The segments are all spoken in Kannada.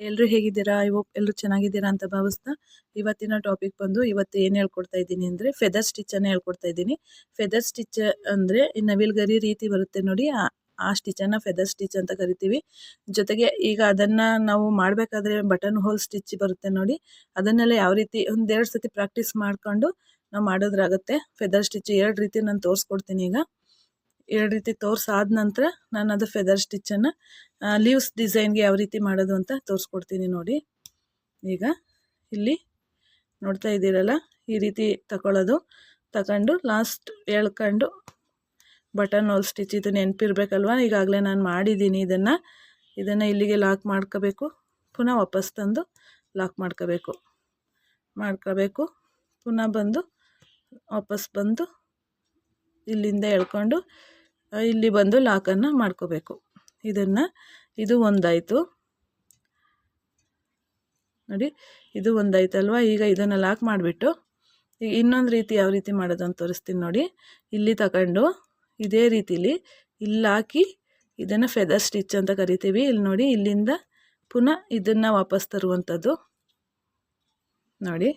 ಎಲ್ಲರೂ ಹೇಗಿದ್ದೀರಾ? ಹೋಪ್ ಎಲ್ಲರೂ ಚೆನ್ನಾಗಿದ್ದೀರಾ ಅಂತ ಭಾವಿಸ್ತಾ ಇವತ್ತಿನ ಟಾಪಿಕ್ ಬಂದು ಇವತ್ತು ಏನು ಹೇಳ್ಕೊಡ್ತಾ ಇದ್ದೀನಿ ಅಂದರೆ ಫೆದರ್ ಸ್ಟಿಚ್ಚನ್ನು ಹೇಳ್ಕೊಡ್ತಾ ಇದ್ದೀನಿ. ಫೆದರ್ ಸ್ಟಿಚ್ ಅಂದರೆ ನವಿಲ್ಗರಿ ರೀತಿ ಬರುತ್ತೆ ನೋಡಿ. ಆ- ಆ ಸ್ಟಿಚನ್ನು ಫೆದರ್ ಸ್ಟಿಚ್ ಅಂತ ಕರಿತೀವಿ. ಜೊತೆಗೆ ಈಗ ಅದನ್ನು ನಾವು ಮಾಡಬೇಕಾದ್ರೆ ಬಟನ್ ಹೋಲ್ ಸ್ಟಿಚ್ ಬರುತ್ತೆ ನೋಡಿ. ಅದನ್ನೆಲ್ಲ ಯಾವ ರೀತಿ ಒಂದೆರಡು ಸತಿ ಪ್ರಾಕ್ಟೀಸ್ ಮಾಡಿಕೊಂಡು ನಾವು ಮಾಡೋದ್ರಾಗುತ್ತೆ. ಫೆದರ್ ಸ್ಟಿಚ್ ಎರಡು ರೀತಿ ನಾನು ತೋರಿಸ್ಕೊಡ್ತೀನಿ ಈಗ. ಎರಡು ರೀತಿ ತೋರ್ಸಾದ ನಂತರ ನಾನು ಅದು ಫೆದರ್ ಸ್ಟಿಚ್ಚನ್ನು ಲೀವ್ಸ್ ಡಿಸೈನ್ಗೆ ಯಾವ ರೀತಿ ಮಾಡೋದು ಅಂತ ತೋರಿಸ್ಕೊಡ್ತೀನಿ ನೋಡಿ. ಈಗ ಇಲ್ಲಿ ನೋಡ್ತಾ ಇದ್ದೀರಲ್ಲ, ಈ ರೀತಿ ತಗೊಳ್ಳೋದು ತಗೊಂಡು ಲಾಸ್ಟ್ ಎಳ್ಕೊಂಡು ಬಟನ್ ಹೋಲ್ ಸ್ಟಿಚ್ ಇದು ನೆನಪಿರ್ಬೇಕಲ್ವ? ಈಗಾಗಲೇ ನಾನು ಮಾಡಿದ್ದೀನಿ ಇದನ್ನು. ಇದನ್ನು ಇಲ್ಲಿಗೆ ಲಾಕ್ ಮಾಡ್ಕೋಬೇಕು. ಪುನಃ ವಾಪಸ್ ತಂದು ಲಾಕ್ ಮಾಡ್ಕೋಬೇಕು. ಮಾಡ್ಕೋಬೇಕು. ಪುನಃ ಬಂದು ವಾಪಸ್ ಬಂದು ಇಲ್ಲಿಂದ ಎಳ್ಕೊಂಡು ಇಲ್ಲಿ ಬಂದು ಲಾಕನ್ನು ಮಾಡ್ಕೋಬೇಕು. ಇದನ್ನು, ಇದು ಒಂದಾಯಿತು. ನೋಡಿ, ಇದು ಒಂದಾಯ್ತಲ್ವ? ಈಗ ಇದನ್ನು ಲಾಕ್ ಮಾಡಿಬಿಟ್ಟು ಈಗ ಇನ್ನೊಂದು ರೀತಿ ಯಾವ ರೀತಿ ಮಾಡೋದು ಅಂತ ತೋರಿಸ್ತೀನಿ ನೋಡಿ. ಇಲ್ಲಿ ತಗೊಂಡು, ಇದೇ ರೀತಿಲಿ, ಇಲ್ಲಿ ಹಾಕಿ, ಇದನ್ನು ಫೆದರ್ ಸ್ಟಿಚ್ ಅಂತ ಕರಿತೀವಿ. ಇಲ್ಲಿ ನೋಡಿ, ಇಲ್ಲಿಂದ ಪುನಃ ಇದನ್ನು ವಾಪಸ್ ತರುವಂಥದ್ದು. ನೋಡಿ,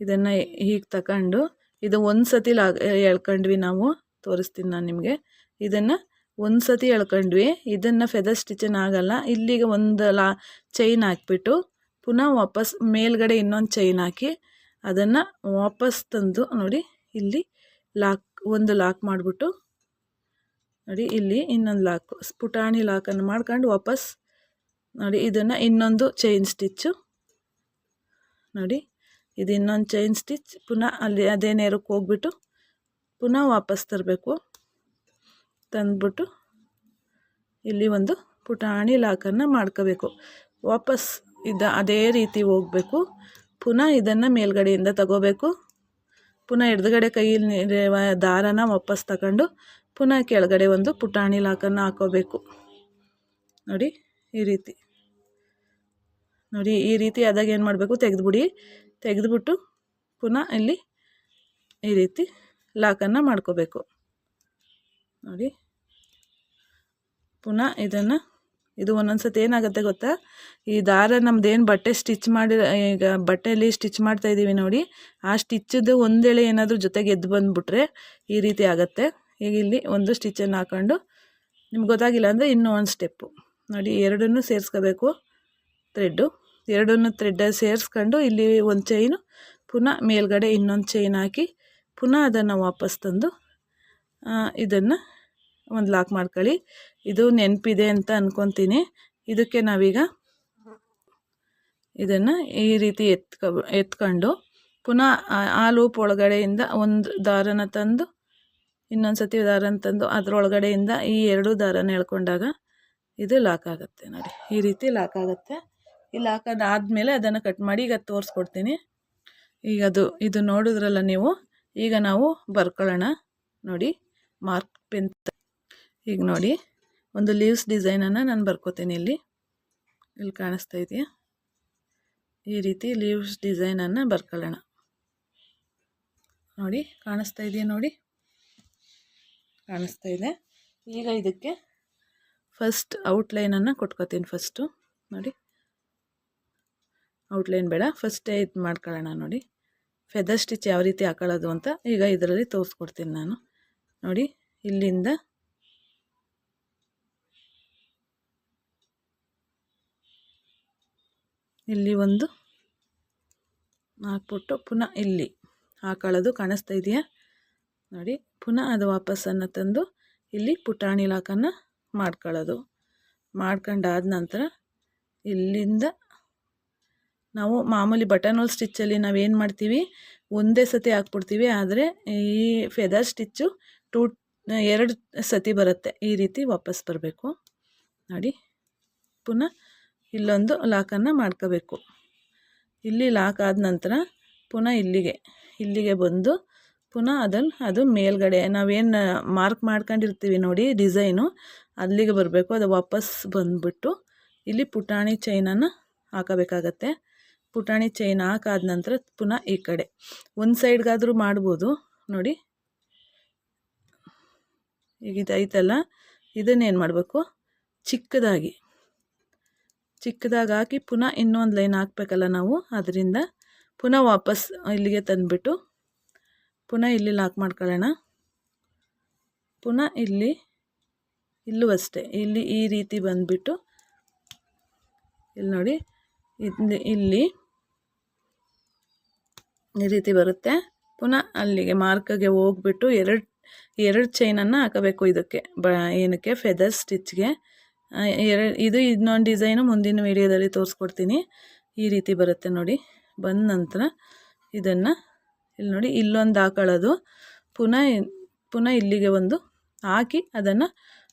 ಇದನ್ನು ಹೀಗೆ ತಗೊಂಡು, ಇದು ಒಂದು ಸತಿ ಲಾ ಎಳ್ಕೊಂಡ್ವಿ ನಾವು. ತೋರಿಸ್ತೀನಿ ನಾನು ನಿಮಗೆ. ಇದನ್ನು ಒಂದು ಸತಿ ಎಳ್ಕೊಂಡ್ವಿ. ಇದನ್ನು ಫೆದರ್ ಸ್ಟಿಚನ್ ಆಗಲ್ಲ. ಇಲ್ಲಿಗೆ ಒಂದು ಲಾ ಚೈನ್ ಹಾಕ್ಬಿಟ್ಟು ಪುನಃ ವಾಪಸ್ ಮೇಲ್ಗಡೆ ಇನ್ನೊಂದು ಚೈನ್ ಹಾಕಿ ಅದನ್ನು ವಾಪಸ್ ತಂದು ನೋಡಿ, ಇಲ್ಲಿ ಲಾಕ್ ಒಂದು ಲಾಕ್ ಮಾಡಿಬಿಟ್ಟು ನೋಡಿ, ಇಲ್ಲಿ ಇನ್ನೊಂದು ಲಾಕು ಪುಟಾಣಿ ಲಾಕನ್ನು ಮಾಡ್ಕೊಂಡು ವಾಪಸ್ ನೋಡಿ, ಇದನ್ನು ಇನ್ನೊಂದು ಚೈನ್ ಸ್ಟಿಚ್ಚು ನೋಡಿ, ಇದು ಇನ್ನೊಂದು ಚೈನ್ ಸ್ಟಿಚ್ ಪುನಃ ಅಲ್ಲಿ ಅದೇ ನೇರಕ್ಕೆ ಹೋಗ್ಬಿಟ್ಟು ಪುನಃ ವಾಪಸ್ ತರಬೇಕು. ತಂದ್ಬಿಟ್ಟು ಇಲ್ಲಿ ಒಂದು ಪುಟಾಣಿ ಲಾಕನ್ನು ಮಾಡ್ಕೋಬೇಕು. ವಾಪಸ್ ಇದ್ದ ಅದೇ ರೀತಿ ಹೋಗಬೇಕು. ಪುನಃ ಇದನ್ನು ಮೇಲ್ಗಡೆಯಿಂದ ತಗೋಬೇಕು. ಪುನಃ ಎಡಗಡೆ ಕೈಯಲ್ಲಿ ದಾರನ ವಾಪಸ್ ತಗೊಂಡು ಪುನಃ ಕೆಳಗಡೆ ಒಂದು ಪುಟಾಣಿ ಲಾಕನ್ನು ಹಾಕೋಬೇಕು. ನೋಡಿ, ಈ ರೀತಿ. ನೋಡಿ, ಈ ರೀತಿ ಆದಾಗ ಏನು ಮಾಡಬೇಕು? ತೆಗೆದುಬಿಡಿ. ತೆಗೆದುಬಿಟ್ಟು ಪುನಃ ಇಲ್ಲಿ ಈ ರೀತಿ ಲಾಕನ್ನು ಮಾಡ್ಕೋಬೇಕು. ನೋಡಿ ಪುನಃ ಇದನ್ನು, ಇದು ಒಂದೊಂದು ಸತಿ ಏನಾಗುತ್ತೆ ಗೊತ್ತಾ? ಈ ದಾರ ನಮ್ದೇನು ಬಟ್ಟೆ ಸ್ಟಿಚ್ ಮಾಡಿ ಈಗ ಬಟ್ಟೆಯಲ್ಲಿ ಸ್ಟಿಚ್ ಮಾಡ್ತಾ ಇದ್ದೀವಿ ನೋಡಿ, ಆ ಸ್ಟಿಚ್ಚದು ಒಂದೆಳೆ ಏನಾದರೂ ಜೊತೆಗೆ ಎದ್ದು ಬಂದುಬಿಟ್ರೆ ಈ ರೀತಿ ಆಗುತ್ತೆ. ಈಗ ಇಲ್ಲಿ ಒಂದು ಸ್ಟಿಚ್ಚನ್ನು ಹಾಕೊಂಡು, ನಿಮ್ಗೆ ಗೊತ್ತಾಗಿಲ್ಲ ಅಂದರೆ ಇನ್ನೂ ಒಂದು ಸ್ಟೆಪ್ಪು. ನೋಡಿ, ಎರಡನ್ನೂ ಸೇರಿಸ್ಕೋಬೇಕು. ಥ್ರೆಡ್ಡು. ಎರಡನ್ನೂ ಥ್ರೆಡ್ ಸೇರಿಸ್ಕೊಂಡು ಇಲ್ಲಿ ಒಂದು ಚೈನು, ಪುನಃ ಮೇಲ್ಗಡೆ ಇನ್ನೊಂದು ಚೈನ್ ಹಾಕಿ, ಪುನಃ ಅದನ್ನು ವಾಪಸ್ ತಂದು ಇದನ್ನು ಒಂದು ಲಾಕ್ ಮಾಡ್ಕೊಳ್ಳಿ. ಇದು ನೆನಪಿದೆ ಅಂತ ಅಂದ್ಕೊತೀನಿ ಇದಕ್ಕೆ ನಾವೀಗ ಇದನ್ನು ಈ ರೀತಿ ಎತ್ಕ, ಎತ್ಕೊಂಡು ಪುನಃ ಆ- ಲೂಪ್ ಒಳಗಡೆಯಿಂದ ಒಂದು ದಾರನ ತಂದು ಇನ್ನೊಂದು ಸತಿ ದಾರನ ತಂದು ಅದರೊಳಗಡೆಯಿಂದ ಈ ಎರಡು ದಾರನ ಎಳ್ಕೊಂಡಾಗ ಇದು ಲಾಕ್ ಆಗುತ್ತೆ ನೋಡಿ. ಈ ರೀತಿ ಲಾಕ್ ಆಗುತ್ತೆ. ಈ ಲಾಕ್ ಆದಮೇಲೆ ಅದನ್ನು ಕಟ್ ಮಾಡಿ ಈಗ ತೋರಿಸ್ಕೊಡ್ತೀನಿ. ಈಗ ಅದು, ಇದು ನೋಡಿದ್ರಲ್ಲ ನೀವು. ಈಗ ನಾವು ಬರ್ಕೊಳ್ಳೋಣ ನೋಡಿ. ಮಾರ್ಕ್ ಪೆನ್ ಈಗ ನೋಡಿ, ಒಂದು ಲೀವ್ಸ್ ಡಿಸೈನನ್ನು ನಾನು ಬರ್ಕೋತೀನಿ ಇಲ್ಲಿ. ಇಲ್ಲಿ ಕಾಣಿಸ್ತಾ ಇದೆಯಾ? ಈ ರೀತಿ ಲೀವ್ಸ್ ಡಿಸೈನನ್ನು ಬರ್ಕೊಳ್ಳೋಣ. ನೋಡಿ, ಕಾಣಿಸ್ತಾ ಇದೆಯಾ ನೋಡಿ? ಕಾಣಿಸ್ತಾ ಇದೆ. ಈಗ ಇದಕ್ಕೆ ಫಸ್ಟ್ ಔಟ್ಲೈನನ್ನು ಕೊಟ್ಕೋತೀನಿ ಫಸ್ಟು ನೋಡಿ. ಔಟ್ಲೈನ್ ಬೇಡ ಫಸ್ಟೇ ಇದು ಮಾಡ್ಕೊಳ್ಳೋಣ ನೋಡಿ. ಫೆದರ್ ಸ್ಟಿಚ್ ಯಾವ ರೀತಿ ಹಾಕೊಳ್ಳೋದು ಅಂತ ಈಗ ಇದರಲ್ಲಿ ತೋರಿಸ್ಕೊಡ್ತೀನಿ ನಾನು. ನೋಡಿ, ಇಲ್ಲಿಂದ ಇಲ್ಲಿ ಒಂದು ಹಾಕ್ಬಿಟ್ಟು ಪುನಃ ಇಲ್ಲಿ. ಹಾಕೊಳ್ಳೋದು ಕಾಣಿಸ್ತಾ ಇದೆಯಾ? ನೋಡಿ, ಪುನಃ ಅದು ವಾಪಸ್ಸನ್ನು ತಂದು ಇಲ್ಲಿ ಪುಟಾಣಿ ಲಾಕನ್ನು ಮಾಡ್ಕೊಳ್ಳೋದು. ಮಾಡ್ಕೊಂಡಾದ ನಂತರ ಇಲ್ಲಿಂದ ನಾವು ಮಾಮೂಲಿ ಬಟನ್ ಹೋಲ್ ಸ್ಟಿಚ್ಚಲ್ಲಿ ನಾವೇನು ಮಾಡ್ತೀವಿ? ಒಂದೇ ಸತಿ ಹಾಕ್ಬಿಡ್ತೀವಿ. ಆದರೆ ಈ ಫೆದರ್ ಸ್ಟಿಚ್ಚು ಟೂ, ಎರಡು ಸತಿ ಬರುತ್ತೆ. ಈ ರೀತಿ ವಾಪಸ್ ಬರಬೇಕು. ನೋಡಿ, ಪುನಃ ಇಲ್ಲೊಂದು ಲಾಕನ್ನು ಮಾಡ್ಕೋಬೇಕು. ಇಲ್ಲಿ ಲಾಕ್ ಆದ ನಂತರ ಪುನಃ ಇಲ್ಲಿಗೆ ಇಲ್ಲಿಗೆ ಬಂದು ಪುನಃ ಅದನ್ನು ಅದು ಮೇಲ್ಗಡೆ, ನಾವೇನು ಮಾರ್ಕ್ ಮಾಡ್ಕೊಂಡಿರ್ತೀವಿ ನೋಡಿ ಡಿಸೈನು, ಅಲ್ಲಿಗೆ ಬರಬೇಕು, ಅದು ವಾಪಸ್ ಬಂದುಬಿಟ್ಟು ಇಲ್ಲಿ ಪುಟಾಣಿ ಚೈನನ್ನು ಹಾಕಬೇಕಾಗತ್ತೆ. ಪುಟಾಣಿ ಚೈನ್ ಹಾಕಾದ ನಂತರ ಪುನಃ ಈ ಕಡೆ. ಒಂದು ಸೈಡ್ಗಾದರೂ ಮಾಡ್ಬೋದು, ನೋಡಿ. ಈಗ ಇದೈತಲ್ಲ ಇದನ್ನೇನು ಮಾಡಬೇಕು? ಚಿಕ್ಕದಾಗಿ. ಚಿಕ್ಕದಾಗಿ ಹಾಕಿ ಪುನಃ ಇನ್ನೊಂದು ಲೈನ್ ಹಾಕಬೇಕಲ್ಲ ನಾವು? ಅದರಿಂದ ಪುನಃ ವಾಪಸ್ ಇಲ್ಲಿಗೆ ತಂದುಬಿಟ್ಟು ಪುನಃ ಇಲ್ಲಿ ಲಾಕ್ ಮಾಡ್ಕೊಳ್ಳೋಣ. ಪುನಃ ಇಲ್ಲಿ, ಇಲ್ಲೂ ಅಷ್ಟೇ. ಇಲ್ಲಿ ಈ ರೀತಿ ಬಂದುಬಿಟ್ಟು ಇಲ್ಲಿ ನೋಡಿ, ಇಲ್ಲಿ ಇಲ್ಲಿ ಈ ರೀತಿ ಬರುತ್ತೆ. ಪುನಃ ಅಲ್ಲಿಗೆ ಮಾರ್ಕಗೆ ಹೋಗ್ಬಿಟ್ಟು ಎರಡು ಎರಡು ಚೈನನ್ನು ಹಾಕಬೇಕು ಇದಕ್ಕೆ. ಬ, ಏನಕ್ಕೆ? ಫೆದರ್ ಸ್ಟಿಚ್ಗೆ ಎರಡು, ಇದು ಇನ್ನೊಂದು ಡಿಸೈನು ಮುಂದಿನ ವೀಡಿಯೋದಲ್ಲಿ ತೋರಿಸ್ಕೊಡ್ತೀನಿ. ಈ ರೀತಿ ಬರುತ್ತೆ ನೋಡಿ. ಬಂದ ನಂತರ ಇದನ್ನು ಇಲ್ಲಿ ನೋಡಿ, ಇಲ್ಲೊಂದು ಹಾಕೊಳ್ಳೋದು ಪುನಃ ಪುನಃ ಇಲ್ಲಿಗೆ ಒಂದು ಹಾಕಿ ಅದನ್ನು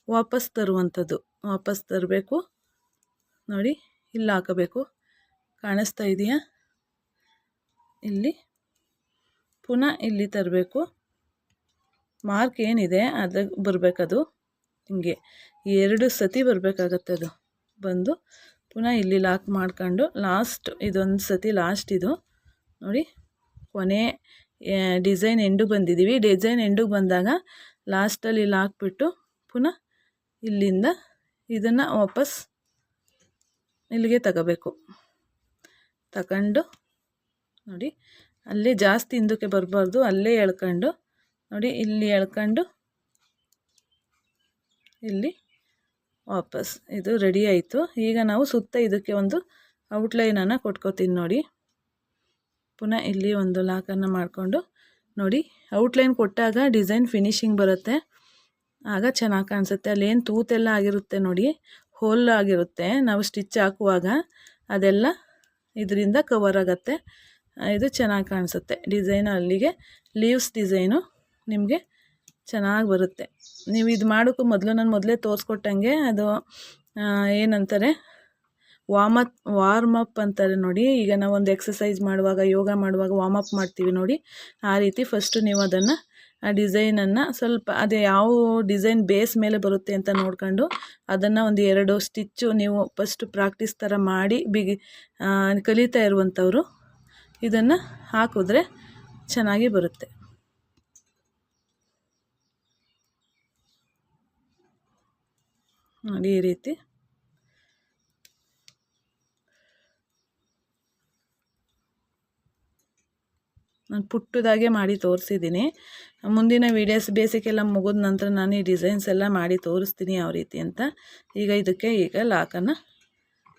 ವಾಪಸ್ ತರುವಂಥದ್ದು ವಾಪಸ್ ತರಬೇಕು. ನೋಡಿ ಇಲ್ಲಿ ಹಾಕಬೇಕು. ಕಾಣಿಸ್ತಾ ಇದೆಯಾ? ಇಲ್ಲಿ ಪುನಃ ಇಲ್ಲಿ ತರಬೇಕು. ಮಾರ್ಕ್ ಏನಿದೆ ಅದಕ್ಕೆ ಬರಬೇಕದು. ಹಿಂಗೆ ಎರಡು ಸತಿ ಬರಬೇಕಾಗತ್ತೆ ಅದು. ಬಂದು ಪುನಃ ಇಲ್ಲಿ ಲಾಕ್ ಮಾಡ್ಕೊಂಡು ಲಾಸ್ಟ್ ಇದೊಂದು ಸತಿ ಲಾಸ್ಟ್ ಇದು. ನೋಡಿ, ಕೊನೆ ಡಿಸೈನ್ ಎಂಡಿಗೆ ಬಂದಿದ್ದೀವಿ ಡಿಸೈನ್ ಎಂಡಿಗೆ ಬಂದಾಗ ಲಾಸ್ಟಲ್ಲಿ ಇಲ್ಲಿ ಹಾಕ್ಬಿಟ್ಟು ಪುನಃ ಇಲ್ಲಿಂದ ಇದನ್ನು ವಾಪಸ್ ಇಲ್ಲಿಗೆ ತಗೋಬೇಕು. ತಗೊಂಡು, ನೋಡಿ, ಅಲ್ಲೇ ಜಾಸ್ತಿ ಹಿಂದಕ್ಕೆ ಬರಬಾರ್ದು, ಅಲ್ಲೇ ಎಳ್ಕೊಂಡು, ನೋಡಿ, ಇಲ್ಲಿ ಎಳ್ಕೊಂಡು ಇಲ್ಲಿ ವಾಪಸ್. ಇದು ರೆಡಿ ಆಯಿತು. ಈಗ ನಾವು ಸುತ್ತ ಇದಕ್ಕೆ ಒಂದು ಔಟ್ಲೈನನ್ನು ಕೊಟ್ಕೋತೀನಿ ನೋಡಿ. ಪುನಃ ಇಲ್ಲಿ ಒಂದು ಲಾಕನ್ನು ಮಾಡಿಕೊಂಡು ನೋಡಿ. ಔಟ್ಲೈನ್ ಕೊಟ್ಟಾಗ ಡಿಸೈನ್ ಫಿನಿಶಿಂಗ್ ಬರುತ್ತೆ. ಆಗ ಚೆನ್ನಾಗಿ ಕಾಣಿಸುತ್ತೆ. ಅಲ್ಲೇನು ತೂತೆಲ್ಲ ಆಗಿರುತ್ತೆ ನೋಡಿ. ಹೋಲ್ ಆಗಿರುತ್ತೆ. ನಾವು ಸ್ಟಿಚ್ ಹಾಕುವಾಗ ಅದೆಲ್ಲ ಇದರಿಂದ ಕವರ್ ಆಗುತ್ತೆ. ಇದು ಚೆನ್ನಾಗಿ ಕಾಣಿಸುತ್ತೆ. ಡಿಸೈನ್ ಅಲ್ಲಿಗೆ ಲೀವ್ಸ್ ಡಿಸೈನು ನಿಮಗೆ ಚೆನ್ನಾಗಿ ಬರುತ್ತೆ. ನೀವು ಇದು ಮಾಡೋಕ್ಕೂ ಮೊದಲು ನಾನು ಮೊದಲೇ ತೋರಿಸ್ಕೊಟ್ಟಂಗೆ ಅದು ಏನಂತಾರೆ ವಾಮಪ್ ಅಪ್ ಅಂತಾರೆ ನೋಡಿ. ಈಗ ನಾವು ಒಂದು ಎಕ್ಸಸೈಸ್ ಮಾಡುವಾಗ, ಯೋಗ ಮಾಡುವಾಗ ವಾಮಪ್ ಮಾಡ್ತೀವಿ ನೋಡಿ. ಆ ರೀತಿ ಫಸ್ಟು ನೀವು ಅದನ್ನು, ಆ ಡಿಸೈನನ್ನು ಸ್ವಲ್ಪ, ಅದೇ ಯಾವ ಡಿಸೈನ್ ಬೇಸ್ ಮೇಲೆ ಬರುತ್ತೆ ಅಂತ ನೋಡ್ಕೊಂಡು ಅದನ್ನು ಒಂದು ಎರಡು ಸ್ಟಿಚ್ಚು ನೀವು ಫಸ್ಟ್ ಪ್ರಾಕ್ಟೀಸ್ ಥರ ಮಾಡಿ ಬಿಗಿ ಕಲಿತಾ ಇರುವಂಥವ್ರು ಇದನ್ನು ಹಾಕಿದ್ರೆ ಚೆನ್ನಾಗಿ ಬರುತ್ತೆ. ನೋಡಿ ಈ ರೀತಿ. ನಾನು ಪುಟ್ಟದಾಗೆ ಮಾಡಿ ತೋರಿಸಿದ್ದೀನಿ. ಮುಂದಿನ ವೀಡಿಯೋಸ್ ಎಲ್ಲ ಮುಗಿದ ನಂತರ ನಾನು ಈ ಡಿಸೈನ್ಸ್ ಎಲ್ಲ ಮಾಡಿ ತೋರಿಸ್ತೀನಿ ಯಾವ ರೀತಿ ಅಂತ. ಈಗ ಇದಕ್ಕೆ ಈಗ ಲಾಕನ್ನು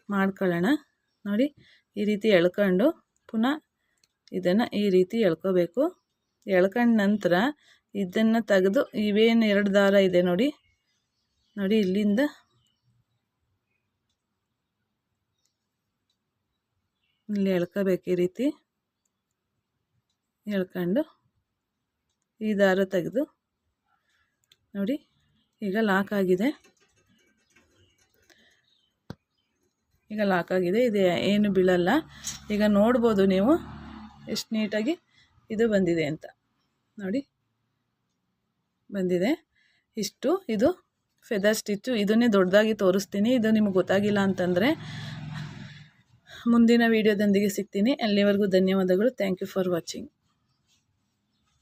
ಮಾಡ್ಕೊಳ್ಳೋಣ. ನೋಡಿ, ಈ ರೀತಿ ಎಳ್ಕೊಂಡು ಪುನಃ ಇದನ್ನು ಈ ರೀತಿ ಎಳ್ಕೋಬೇಕು. ಎಳ್ಕೊಂಡ ನಂತರ ಇದನ್ನು ತೆಗೆದು ಇವೇನು ಎರಡು ದಾರ ಇದೆ ನೋಡಿ. ನೋಡಿ ಇಲ್ಲಿಂದ ಇಲ್ಲಿ ಎಳ್ಕೋಬೇಕು ಈ ರೀತಿ. ಎಳ್ಕೊಂಡು ಈ ದಾರ ತೆಗೆದು ನೋಡಿ ಈಗ ಲಾಕ್ ಆಗಿದೆ. ಈಗ ಲಾಕ್ ಆಗಿದೆ. ಇದು ಏನು ಬೀಳಲ್ಲ. ಈಗ ನೋಡ್ಬೋದು ನೀವು ಎಷ್ಟು ನೀಟಾಗಿ ಇದು ಬಂದಿದೆ ಅಂತ. ನೋಡಿ ಬಂದಿದೆ. ಇಷ್ಟು ಇದು ಫೆದರ್ ಸ್ಟಿಚ್ಚು ಇದನ್ನೇ ದೊಡ್ಡದಾಗಿ ತೋರಿಸ್ತೀನಿ. ಇದು ನಿಮಗೆ ಗೊತ್ತಾಗಿಲ್ಲ ಅಂತಂದರೆ ಮುಂದಿನ ವೀಡಿಯೋದೊಂದಿಗೆ ಸಿಗ್ತೀನಿ. ಅಲ್ಲಿವರೆಗೂ ಧನ್ಯವಾದಗಳು. Thank you for watching